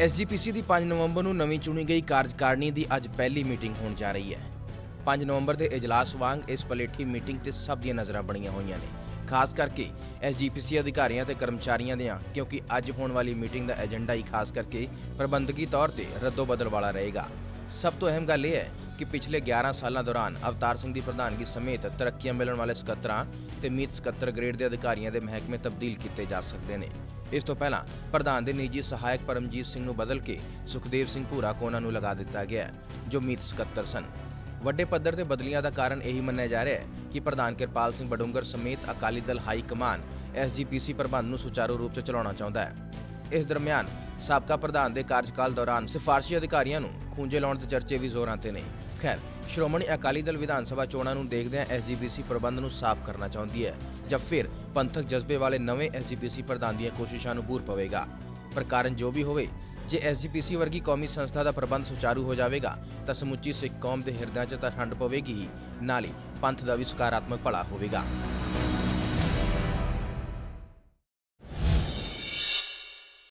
SGPC ਦੀ 5 ਨਵੰਬਰ ਨੂੰ ਨਵੀਂ ਚੁਣੀ ਗਈ ਕਾਰਜਕਾਰਨੀ ਦੀ ਅੱਜ ਪਹਿਲੀ ਮੀਟਿੰਗ ਹੋਣ ਜਾ ਰਹੀ ਹੈ। 5 ਨਵੰਬਰ ਦੇ ਇਜਲਾਸ ਵਾਂਗ ਇਸ ਪਲੇਠੀ ਮੀਟਿੰਗ ਤੇ ਸਭ ਦੀਆਂ ਨਜ਼ਰਾਂ ਬਣੀਆਂ ਹੋਈਆਂ ਨੇ। ਖਾਸ ਕਰਕੇ ਐਸਜੀਪੀਸੀ ਅਧਿਕਾਰੀਆਂ ਤੇ ਕਰਮਚਾਰੀਆਂ ਦੀਆਂ, ਕਿਉਂਕਿ ਅੱਜ ਹੋਣ ਵਾਲੀ ਮੀਟਿੰਗ ਦਾ ਏਜੰਡਾ ਹੀ ਖਾਸ ਕਰਕੇ ਪ੍ਰਬੰਧਕੀ ਤੌਰ ਤੇ ਰੱਦੋ ਬਦਲ ਵਾਲਾ ਰਹੇਗਾ। ਸਭ ਤੋਂ ਅਹਿਮ ਗੱਲ ਇਹ ਹੈ ਕਿ ਪਿਛਲੇ 11 ਸਾਲਾਂ ਦੌਰਾਨ ਅਵਤਾਰ ਸਿੰਘ ਦੀ ਪ੍ਰਧਾਨਗੀ ਸਮੇਤ ਤਰੱਕੀਆਂ ਮਿਲਣ ਵਾਲੇ ਸਕੱਤਰਾਂ ਤੇ ਮੀਤ ਸਕੱਤਰ ਗ੍ਰੇਡ ਦੇ ਅਧਿਕਾਰੀਆਂ ਦੇ ਮਹਿਕਮੇ ਤਬਦੀਲ ਕੀਤੇ ਜਾ ਸਕਦੇ ਨੇ। ਇਸ ਤੋਂ ਪਹਿਲਾਂ ਪ੍ਰਧਾਨ ਦੇ ਨਿੱਜੀ ਸਹਾਇਕ ਪਰਮਜੀਤ ਸਿੰਘ ਨੂੰ ਬਦਲ ਕੇ ਸੁਖਦੇਵ ਸਿੰਘ ਭੂਰਾ ਕੋਨਾ ਨੂੰ ਲਗਾ ਦਿੱਤਾ ਗਿਆ ਜੋ ਮੀਤ ਸਕੱਤਰ ਸਨ। ਵੱਡੇ ਪੱਧਰ ਤੇ ਬਦਲੀਆਂ ਦਾ ਕਾਰਨ ਇਹੀ ਮੰਨਿਆ ਜਾ ਰਿਹਾ ਹੈ ਕਿ ਪ੍ਰਧਾਨ ਕਿਰਪਾਲ ਸਿੰਘ ਬਡੂੰਗਰ ਸਮੇਤ Akali Dal high command SGPC ਪ੍ਰਬੰਧ ਨੂੰ ਸੁਚਾਰੂ ਰੂਪ 'ਚ ਚਲਾਉਣਾ ਚਾਹੁੰਦਾ ਹੈ। ਇਸ ਦਰਮਿਆਨ ਸਾਬਕਾ ਪ੍ਰਧਾਨ ਦੇ ਕਾਰਜਕਾਲ ਦੌਰਾਨ ਸਿਫਾਰਸ਼ੀ ਅਧਿਕਾਰੀਆਂ ਨੂੰ ਖੂੰਜੇ ਲਾਉਣ ਦੇ ਚਰਚੇ ਵੀ ਜ਼ੋਰਾਂ ਤੇ ਨੇ। ਖੈਰ, ਸ਼੍ਰੋਮਣੀ ਅਕਾਲੀ ਦਲ ਵਿਧਾਨ ਸਭਾ ਚੋਣਾਂ ਨੂੰ ਦੇਖਦਿਆਂ ਐਸਜੀਪੀਸੀ ਪ੍ਰਬੰਧ ਨੂੰ ਸਾਫ਼ ਕਰਨਾ ਚਾਹੁੰਦੀ ਹੈ ਜਾਂ ਫਿਰ ਪੰਥਕ ਜਜ਼ਬੇ ਵਾਲੇ ਨਵੇਂ ਐਸਜੀਪੀਸੀ ਪ੍ਰਧਾਨ ਦੀਆਂ ਕੋਸ਼ਿਸ਼ਾਂ ਨੂੰ ਬੂਰ ਪਵੇਗਾ। ਪਰ ਕਾਰਨ ਜੋ ਵੀ ਹੋਵੇ, ਜੇ ਐਸਜੀਪੀਸੀ ਵਰਗੀ ਕੌਮੀ ਸੰਸਥਾ ਦਾ ਪ੍ਰਬੰਧ ਸੁਚਾਰੂ ਹੋ ਜਾਵੇਗਾ, ਤਾਂ ਸਮੁੱਚੀ ਸਿੱਖ ਕੌਮ ਦੇ ਹਿਰਦਿਆਂ 'ਚ ਤਾਂ ਠੰਡ ਪਵੇਗੀ ਹੀ, ਨਾਲ ਹੀ ਪੰਥ ਦਾ ਵੀ ਸਕਾਰਾਤਮਕ ਭਲਾ ਹੋਵੇਗਾ।